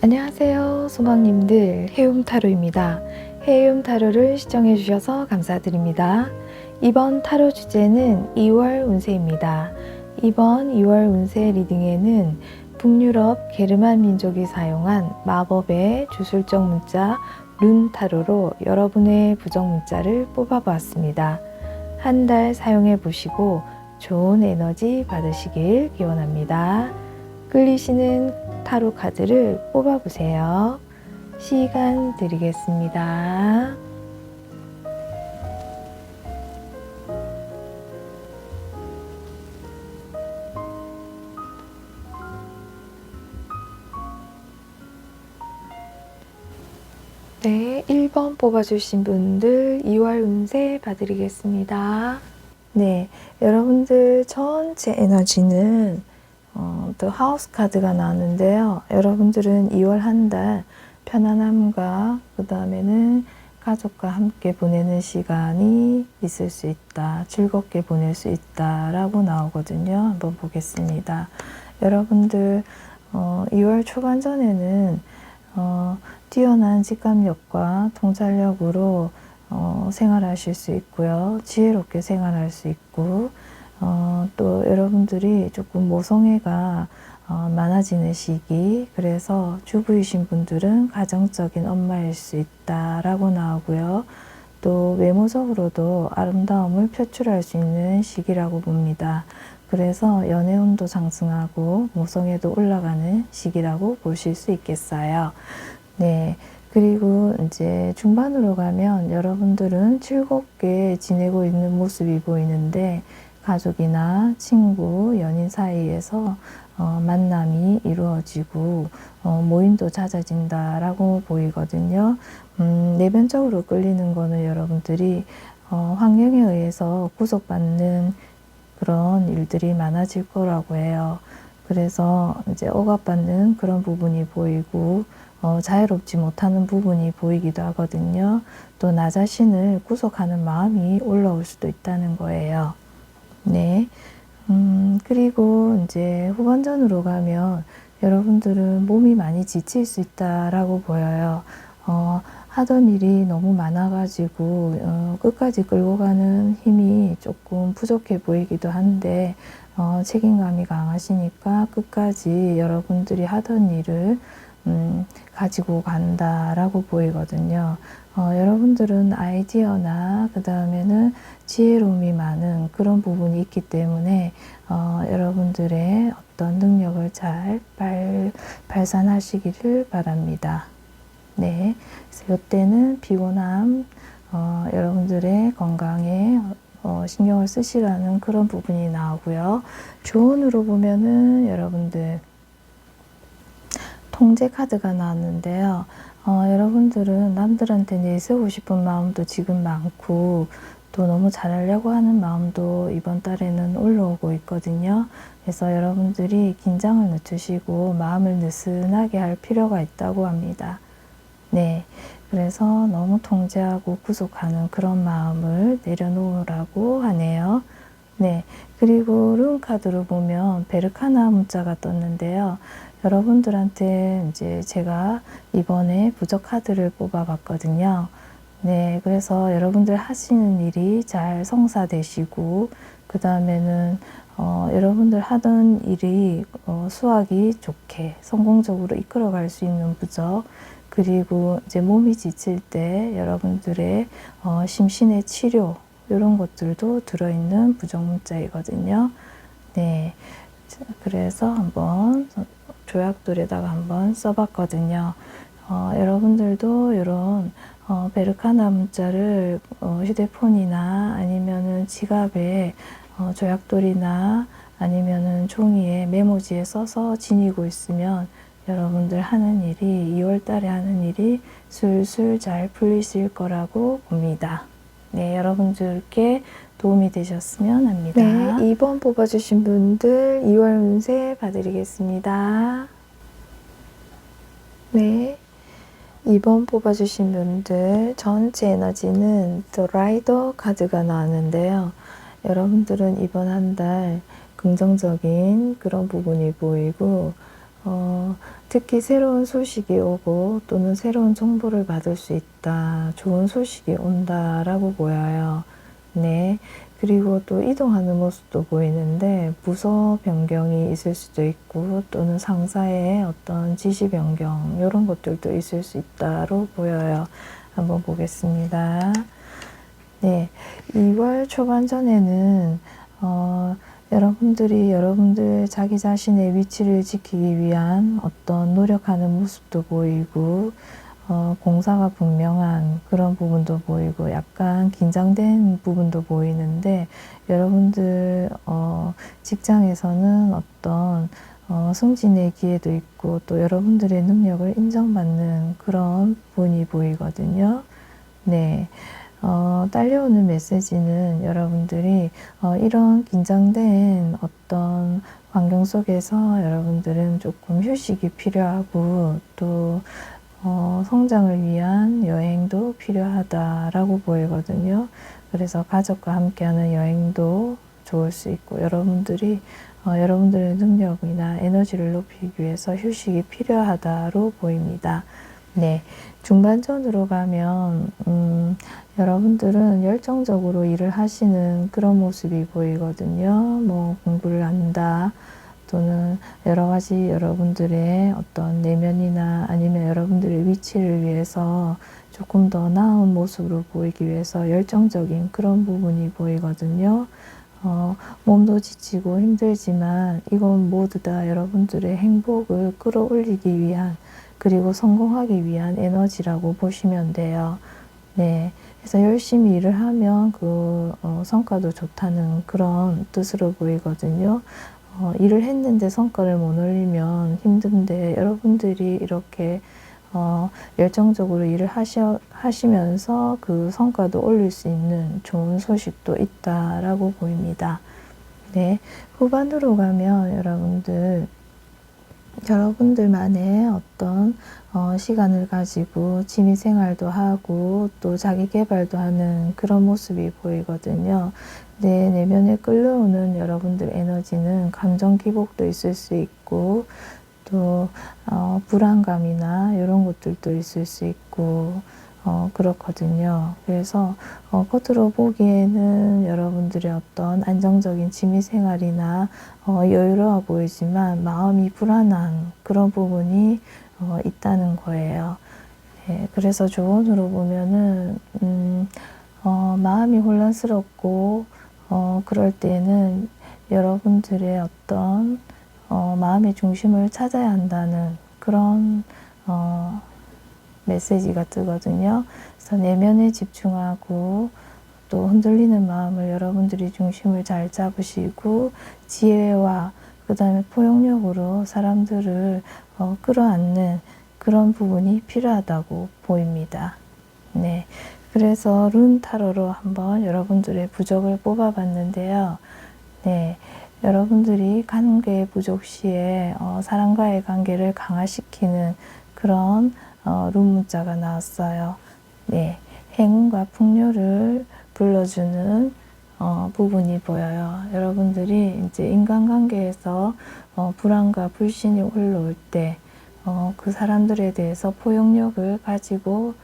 안녕하세요, 소망님들. 해움타로입니다. 해움타로를 시청해 주셔서 감사드립니다. 이번 타로 주제는 2월 운세입니다. 이번 2월 운세 리딩에는 북유럽 게르만 민족이 사용한 마법의 주술적 문자 룬 타로로 여러분의 부정 문자를 뽑아 보았습니다. 한 달 사용해 보시고 좋은 에너지 받으시길 기원합니다. 끌리시는 타로 카드를 뽑아보세요. 시간 드리겠습니다. 네, 1번 뽑아주신 분들 2월 운세 봐드리겠습니다. 네, 여러분들 전체 에너지는 어, 또 하우스 카드가 나왔는데요. 여러분들은 2월 한 달 편안함과 그 다음에는 가족과 함께 보내는 시간이 있을 수 있다. 즐겁게 보낼 수 있다 라고 나오거든요. 한번 보겠습니다. 여러분들 어, 2월 초반 전에는 어, 뛰어난 직감력과 통찰력으로 어, 생활하실 수 있고요. 지혜롭게 생활할 수 있고 어, 또 여러분들이 조금 모성애가 어, 많아지는 시기 그래서 주부이신 분들은 가정적인 엄마일 수 있다라고 나오고요. 또 외모적으로도 아름다움을 표출할 수 있는 시기라고 봅니다. 그래서 연애운도 상승하고 모성애도 올라가는 시기라고 보실 수 있겠어요. 네. 그리고 이제 중반으로 가면 여러분들은 즐겁게 지내고 있는 모습이 보이는데 가족이나 친구, 연인 사이에서 어, 만남이 이루어지고 어, 모임도 잦아진다라고 보이거든요. 음, 내면적으로 끌리는 거는 여러분들이 어, 환경에 의해서 구속받는 그런 일들이 많아질 거라고 해요. 그래서 이제 억압받는 그런 부분이 보이고 어, 자유롭지 못하는 부분이 보이기도 하거든요. 또 나 자신을 구속하는 마음이 올라올 수도 있다는 거예요. 네. 음, 그리고 이제 후반전으로 가면 여러분들은 몸이 많이 지칠 수 있다라고 보여요. 어, 하던 일이 너무 많아가지고 어, 끝까지 끌고 가는 힘이 조금 부족해 보이기도 한데 어, 책임감이 강하시니까 끝까지 여러분들이 하던 일을 음, 가지고 간다라고 보이거든요. 어, 여러분들은 아이디어나 그 다음에는 지혜로움이 많은 그런 부분이 있기 때문에 어, 여러분들의 어떤 능력을 잘 발, 발산하시기를 바랍니다. 네, 그래서 이때는 피곤함, 어, 여러분들의 건강에 어, 신경을 쓰시라는 그런 부분이 나오고요. 조언으로 보면은 여러분들 통제 카드가 나왔는데요. 어, 여러분들은 남들한테 내세우고 싶은 마음도 지금 많고 또 너무 잘하려고 하는 마음도 이번 달에는 올라오고 있거든요. 그래서 여러분들이 긴장을 늦추시고 마음을 느슨하게 할 필요가 있다고 합니다. 네. 그래서 너무 통제하고 구속하는 그런 마음을 내려놓으라고 하네요. 네. 그리고 룬 카드로 보면 베르카나 문자가 떴는데요. 여러분들한테 이제 제가 이번에 부적 카드를 뽑아봤거든요. 네, 그래서 여러분들 하시는 일이 잘 성사되시고, 그 다음에는 어, 여러분들 하던 일이 어, 수학이 좋게 성공적으로 이끌어갈 수 있는 부적, 그리고 이제 몸이 지칠 때 여러분들의 어, 심신의 치료, 이런 것들도 들어있는 부적 문자이거든요. 네. 자, 그래서 한번 조약돌에다가 한번 써봤거든요. 어, 여러분들도 이런 어, 베르카나 문자를 어, 휴대폰이나 아니면은 지갑에 어, 조약돌이나 아니면은 종이에 메모지에 써서 지니고 있으면 여러분들 하는 일이 2월 달에 하는 일이 술술 잘 풀리실 거라고 봅니다. 네, 여러분들께 도움이 되셨으면 합니다. 네, 2번 뽑아주신 분들 2월 운세 봐드리겠습니다. 네. 2번 뽑아주신 분들 전체 에너지는 더 라이더 카드가 나왔는데요. 여러분들은 이번 한 달 긍정적인 그런 부분이 보이고 어, 특히 새로운 소식이 오고 또는 새로운 정보를 받을 수 있다. 좋은 소식이 온다라고 보여요. 네. 그리고 또 이동하는 모습도 보이는데 부서 변경이 있을 수도 있고 또는 상사의 어떤 지시 변경 이런 것들도 있을 수 있다로 보여요. 한번 보겠습니다. 네, 2월 초반 전에는 어, 여러분들이 여러분들 자기 자신의 위치를 지키기 위한 어떤 노력하는 모습도 보이고 어, 공사가 분명한 그런 부분도 보이고 약간 긴장된 부분도 보이는데 여러분들 어, 직장에서는 어떤 어, 승진의 기회도 있고 또 여러분들의 능력을 인정받는 그런 분이 보이거든요. 네. 어, 딸려오는 메시지는 여러분들이 어, 이런 긴장된 어떤 환경 속에서 여러분들은 조금 휴식이 필요하고 또 어, 성장을 위한 여행도 필요하다라고 보이거든요. 그래서 가족과 함께하는 여행도 좋을 수 있고 여러분들이 어, 여러분들의 능력이나 에너지를 높이기 위해서 휴식이 필요하다로 보입니다. 네, 중반전으로 가면 음, 여러분들은 열정적으로 일을 하시는 그런 모습이 보이거든요. 뭐 공부를 한다. 또는 여러 가지 여러분들의 어떤 내면이나 아니면 여러분들의 위치를 위해서 조금 더 나은 모습으로 보이기 위해서 열정적인 그런 부분이 보이거든요. 어, 몸도 지치고 힘들지만 이건 모두 다 여러분들의 행복을 끌어올리기 위한 그리고 성공하기 위한 에너지라고 보시면 돼요. 네. 그래서 열심히 일을 하면 그 어, 성과도 좋다는 그런 뜻으로 보이거든요. 어, 일을 했는데 성과를 못 올리면 힘든데 여러분들이 이렇게 어, 열정적으로 일을 하셔, 하시면서 그 성과도 올릴 수 있는 좋은 소식도 있다라고 보입니다. 네. 후반으로 가면 여러분들 여러분들만의 어떤 어, 시간을 가지고 취미 생활도 하고 또 자기 개발도 하는 그런 모습이 보이거든요. 내 내면에 끌려오는 여러분들 에너지는 감정 기복도 있을 수 있고 또 어, 불안감이나 이런 것들도 있을 수 있고 어, 그렇거든요. 그래서 어, 겉으로 보기에는 여러분들의 어떤 안정적인 취미 생활이나 어, 여유로워 보이지만 마음이 불안한 그런 부분이 어, 있다는 거예요. 네, 그래서 조언으로 보면은 음, 어, 마음이 혼란스럽고 어, 그럴 때는 여러분들의 어떤 어, 마음의 중심을 찾아야 한다는 그런 어, 메시지가 뜨거든요. 그래서 내면에 집중하고 또 흔들리는 마음을 여러분들이 중심을 잘 잡으시고 지혜와 그 다음에 포용력으로 사람들을 어, 끌어안는 그런 부분이 필요하다고 보입니다. 네. 그래서 룬 타로로 한번 여러분들의 부적을 뽑아봤는데요. 네. 여러분들이 관계 부족 시에 어, 사람과의 관계를 강화시키는 그런 어, 룬 문자가 나왔어요. 네. 행운과 풍요를 불러주는 어, 부분이 보여요. 여러분들이 이제 인간관계에서 어, 불안과 불신이 올라올 때, 어, 그 사람들에 대해서 포용력을 가지고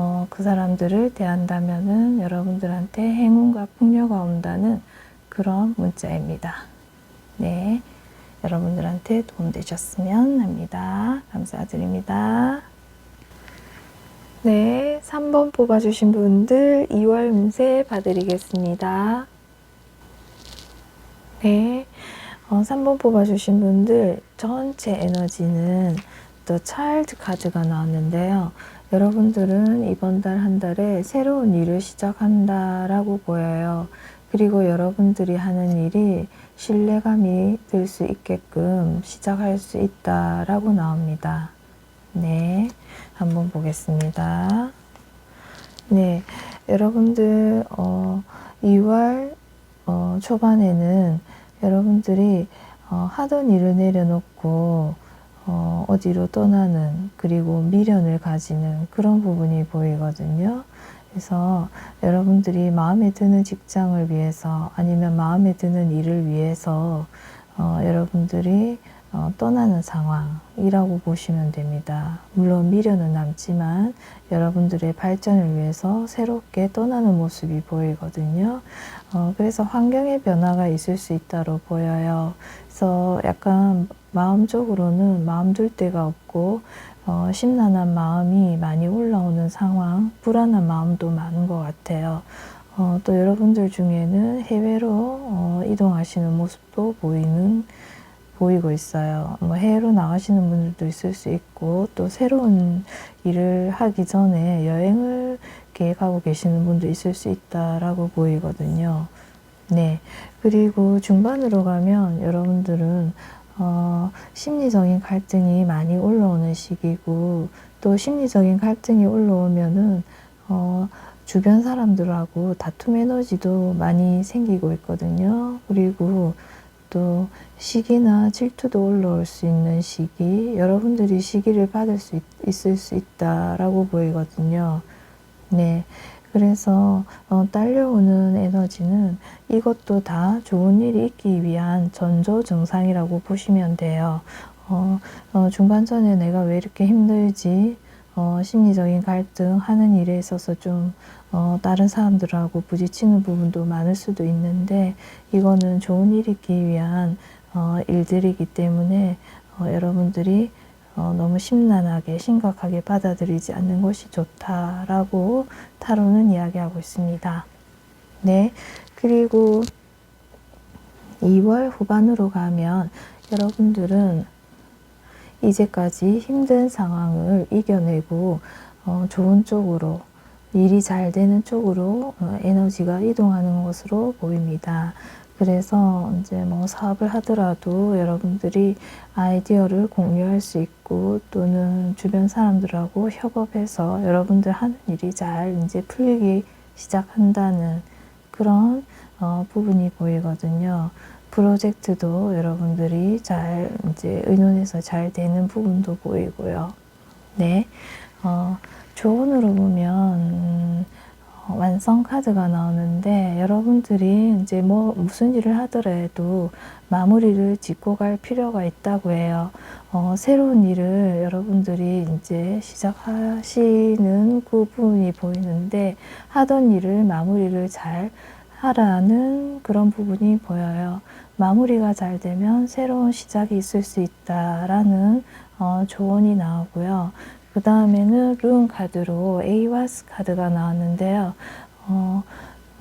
어, 그 사람들을 대한다면은 여러분들한테 행운과 풍요가 온다는 그런 문자입니다. 네. 여러분들한테 도움되셨으면 합니다. 감사드립니다. 네, 3번 뽑아주신 분들 2월 운세 봐드리겠습니다. 네, 어, 3번 뽑아주신 분들 전체 에너지는 또 차일드 카드가 나왔는데요. 여러분들은 이번 달 한 달에 새로운 일을 시작한다라고 보여요. 그리고 여러분들이 하는 일이 신뢰감이 들 수 있게끔 시작할 수 있다라고 나옵니다. 네. 한번 보겠습니다. 네, 여러분들 어, 2월 어, 초반에는 여러분들이 어, 하던 일을 내려놓고 어, 어디로 떠나는 그리고 미련을 가지는 그런 부분이 보이거든요. 그래서 여러분들이 마음에 드는 직장을 위해서 아니면 마음에 드는 일을 위해서 어, 여러분들이 어, 떠나는 상황이라고 보시면 됩니다. 물론 미련은 남지만 여러분들의 발전을 위해서 새롭게 떠나는 모습이 보이거든요. 어, 그래서 환경의 변화가 있을 수 있다로 보여요. 그래서 약간 마음적으로는 마음 둘 데가 없고 어, 심란한 마음이 많이 올라오는 상황, 불안한 마음도 많은 것 같아요. 어, 또 여러분들 중에는 해외로 어, 이동하시는 모습도 보이는 보이고 있어요. 뭐 해외로 나가시는 분들도 있을 수 있고 또 새로운 일을 하기 전에 여행을 계획하고 계시는 분도 있을 수 있다라고 보이거든요. 네. 그리고 중반으로 가면 여러분들은 어, 심리적인 갈등이 많이 올라오는 시기고 또 심리적인 갈등이 올라오면은 어, 주변 사람들하고 다툼 에너지도 많이 생기고 있거든요. 그리고 또 시기나 질투도 올라올 수 있는 시기, 여러분들이 시기를 받을 수 있, 있을 수 있다라고 보이거든요. 네. 그래서 어, 딸려오는 에너지는 이것도 다 좋은 일이 있기 위한 전조 증상이라고 보시면 돼요. 어, 어, 중반전에 내가 왜 이렇게 힘들지? 어, 심리적인 갈등 하는 일에 있어서 좀 어, 다른 사람들하고 부딪히는 부분도 많을 수도 있는데 이거는 좋은 일이 있기 위한 어, 일들이기 때문에 어, 여러분들이 어, 너무 심란하게 심각하게 받아들이지 않는 것이 좋다라고 타로는 이야기하고 있습니다. 네. 그리고 2월 후반으로 가면 여러분들은 이제까지 힘든 상황을 이겨내고 어, 좋은 쪽으로 일이 잘 되는 쪽으로 어, 에너지가 이동하는 것으로 보입니다. 그래서 이제 뭐 사업을 하더라도 여러분들이 아이디어를 공유할 수 있고 또는 주변 사람들하고 협업해서 여러분들 하는 일이 잘 이제 풀리기 시작한다는 그런 어, 부분이 보이거든요. 프로젝트도 여러분들이 잘 이제 의논해서 잘 되는 부분도 보이고요. 네, 어, 조언으로 보면 음, 어, 완성 카드가 나오는데 여러분들이 이제 뭐 무슨 일을 하더라도 마무리를 짓고 갈 필요가 있다고 해요. 어, 새로운 일을 여러분들이 이제 시작하시는 그 부분이 보이는데 하던 일을 마무리를 잘 하라는 그런 부분이 보여요. 마무리가 잘 되면 새로운 시작이 있을 수 있다라는 어, 조언이 나오고요. 그 다음에는 룬 카드로 에이와스 카드가 나왔는데요. 어,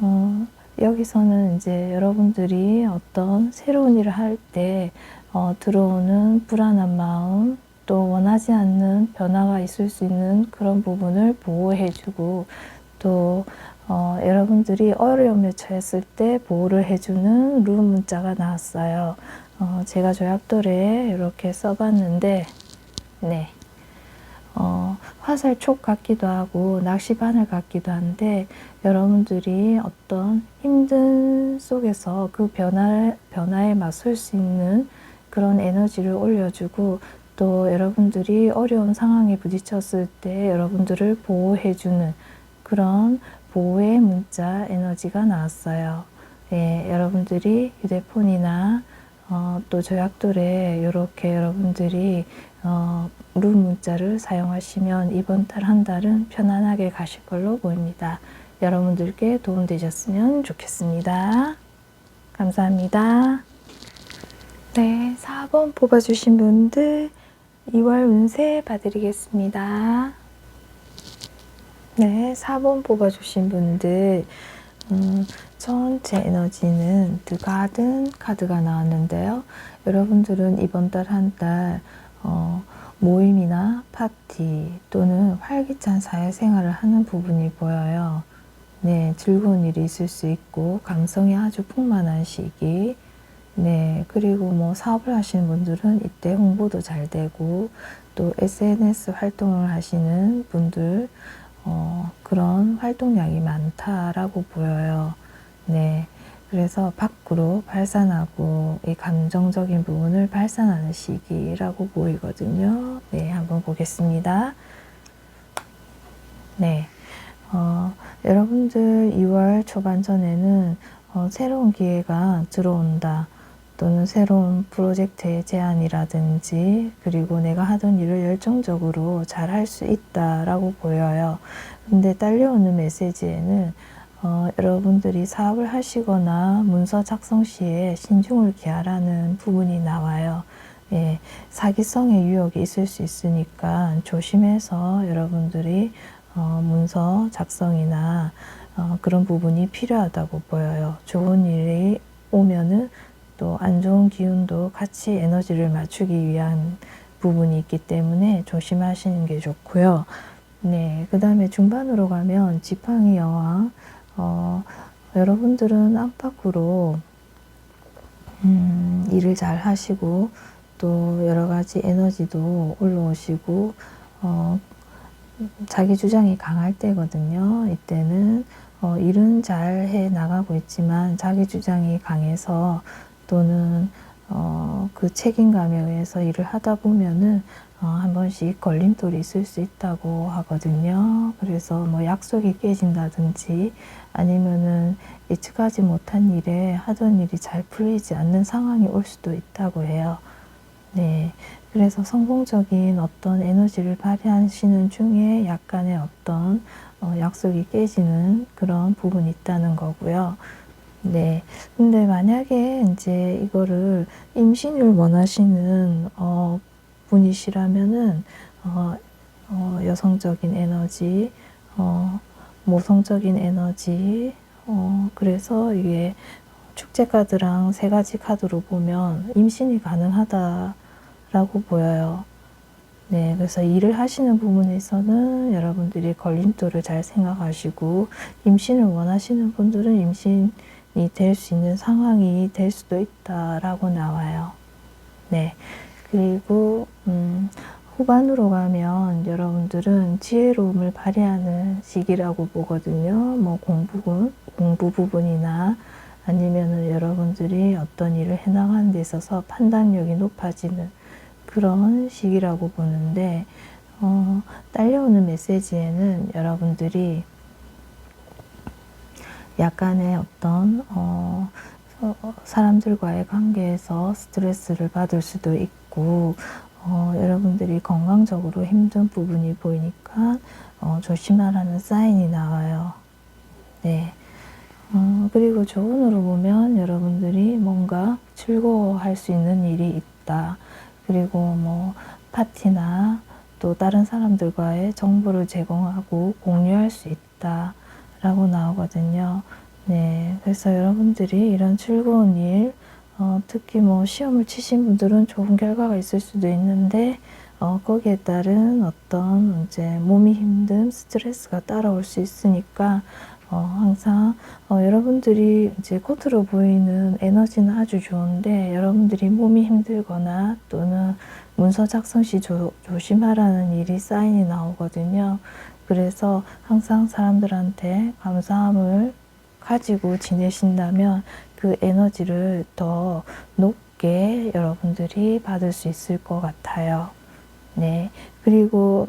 어, 여기서는 이제 여러분들이 어떤 새로운 일을 할때 어, 들어오는 불안한 마음, 또 원하지 않는 변화가 있을 수 있는 그런 부분을 보호해주고 또 어, 여러분들이 어려움에 처했을 때 보호를 해주는 룸 문자가 나왔어요. 어, 제가 조약돌에 이렇게 써봤는데, 네. 어, 화살촉 같기도 하고 낚시바늘 같기도 한데 여러분들이 어떤 힘든 속에서 그 변화, 변화에 맞설 수 있는 그런 에너지를 올려주고 또 여러분들이 어려운 상황에 부딪혔을 때 여러분들을 보호해주는 그런 보호의 문자 에너지가 나왔어요. 예, 여러분들이 휴대폰이나 어, 또 조약돌에 이렇게 여러분들이 어, 룰 문자를 사용하시면 이번 달 한 달은 편안하게 가실 걸로 보입니다. 여러분들께 도움되셨으면 좋겠습니다. 감사합니다. 네, 4번 뽑아주신 분들 2월 운세 봐드리겠습니다. 네, 4번 뽑아주신 분들 음, 전체 에너지는 Garden 카드가 나왔는데요. 여러분들은 이번 달 한달 어, 모임이나 파티 또는 활기찬 사회생활을 하는 부분이 보여요. 네, 즐거운 일이 있을 수 있고 감성이 아주 풍만한 시기. 네, 그리고 뭐 사업을 하시는 분들은 이때 홍보도 잘 되고 또 SNS 활동을 하시는 분들 어, 그런 활동량이 많다라고 보여요. 네. 그래서 밖으로 발산하고 이 감정적인 부분을 발산하는 시기라고 보이거든요. 네, 한번 보겠습니다. 네. 어, 여러분들 2월 초반 전에는 어, 새로운 기회가 들어온다. 또는 새로운 프로젝트의 제안이라든지 그리고 내가 하던 일을 열정적으로 잘 할 수 있다라고 보여요. 근데 딸려오는 메시지에는 어, 여러분들이 사업을 하시거나 문서 작성 시에 신중을 기하라는 부분이 나와요. 예, 사기성의 유혹이 있을 수 있으니까 조심해서 여러분들이 어, 문서 작성이나 어, 그런 부분이 필요하다고 보여요. 좋은 일이 오면은 또 안 좋은 기운도 같이 에너지를 맞추기 위한 부분이 있기 때문에 조심하시는 게 좋고요. 네, 그 다음에 중반으로 가면 지팡이 여왕, 어, 여러분들은 안팎으로 음, 일을 잘 하시고 또 여러 가지 에너지도 올라오시고 어, 자기 주장이 강할 때거든요. 이때는 어, 일은 잘 해 나가고 있지만 자기 주장이 강해서 또는 어, 그 책임감에 의해서 일을 하다 보면은 어, 한 번씩 걸림돌이 있을 수 있다고 하거든요. 그래서 뭐 약속이 깨진다든지 아니면은 예측하지 못한 일에 하던 일이 잘 풀리지 않는 상황이 올 수도 있다고 해요. 네. 그래서 성공적인 어떤 에너지를 발휘하시는 중에 약간의 어떤 어, 약속이 깨지는 그런 부분이 있다는 거고요. 네. 근데 만약에 이제 이거를 임신을 원하시는 어, 분이시라면은 어, 어, 여성적인 에너지, 어, 모성적인 에너지, 어, 그래서 이게 축제 카드랑 세 가지 카드로 보면 임신이 가능하다라고 보여요. 네, 그래서 일을 하시는 부분에서는 여러분들이 걸림돌을 잘 생각하시고 임신을 원하시는 분들은 임신이 될 수 있는 상황이 될 수도 있다라고 나와요. 네, 그리고 음, 후반으로 가면 여러분들은 지혜로움을 발휘하는 시기라고 보거든요. 뭐 공부 공부 부분이나 아니면은 여러분들이 어떤 일을 해나가는 데 있어서 판단력이 높아지는 그런 시기라고 보는데 어, 딸려오는 메시지에는 여러분들이 약간의 어떤 어, 어, 사람들과의 관계에서 스트레스를 받을 수도 있고 어, 여러분들이 건강적으로 힘든 부분이 보이니까 어, 조심하라는 사인이 나와요. 네. 어, 그리고 조언으로 보면 여러분들이 뭔가 즐거워할 수 있는 일이 있다. 그리고 뭐 파티나 또 다른 사람들과의 정보를 제공하고 공유할 수 있다. 라고 나오거든요. 네. 그래서 여러분들이 이런 즐거운 일, 어, 특히 뭐 시험을 치신 분들은 좋은 결과가 있을 수도 있는데, 어, 거기에 따른 어떤 이제 몸이 힘든 스트레스가 따라올 수 있으니까, 어, 항상, 어, 여러분들이 이제 겉으로 보이는 에너지는 아주 좋은데, 여러분들이 몸이 힘들거나 또는 문서 작성 시 조, 조심하라는 일이 사인이 나오거든요. 그래서 항상 사람들한테 감사함을 가지고 지내신다면 그 에너지를 더 높게 여러분들이 받을 수 있을 것 같아요. 네. 그리고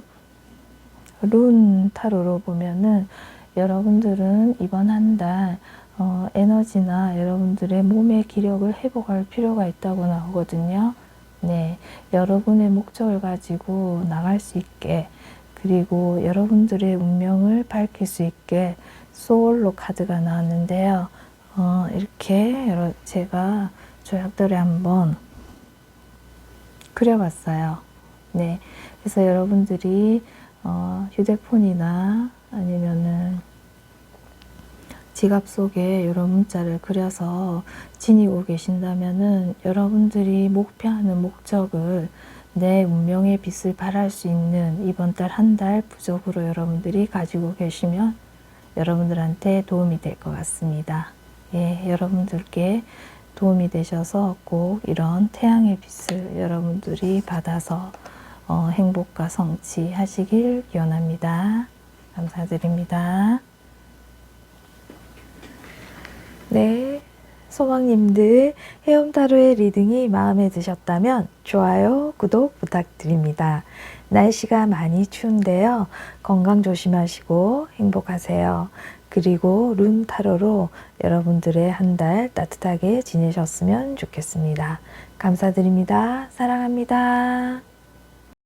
룬 타로로 보면은 여러분들은 이번 한달 어, 에너지나 여러분들의 몸의 기력을 회복할 필요가 있다고 나오거든요. 네. 여러분의 목적을 가지고 나갈 수 있게 그리고 여러분들의 운명을 밝힐 수 있게 소울로 카드가 나왔는데요. 어, 이렇게 여러, 제가 조약돌에 한번 그려봤어요. 네. 그래서 여러분들이 어, 휴대폰이나 아니면은 지갑 속에 이런 문자를 그려서 지니고 계신다면은 여러분들이 목표하는 목적을 내 운명의 빛을 발할 수 있는 이번 달한달 부적으로 여러분들이 가지고 계시면 여러분들한테 도움이 될 것 같습니다. 예, 여러분들께 도움이 되셔서 꼭 이런 태양의 빛을 여러분들이 받아서 어, 행복과 성취 하시길 기원합니다. 감사드립니다. 네. 소망님들 헤엄타로의 리딩이 마음에 드셨다면 좋아요, 구독 부탁드립니다. 날씨가 많이 추운데요. 건강 조심하시고 행복하세요. 그리고 룬 타로로 여러분들의 한 달 따뜻하게 지내셨으면 좋겠습니다. 감사드립니다. 사랑합니다.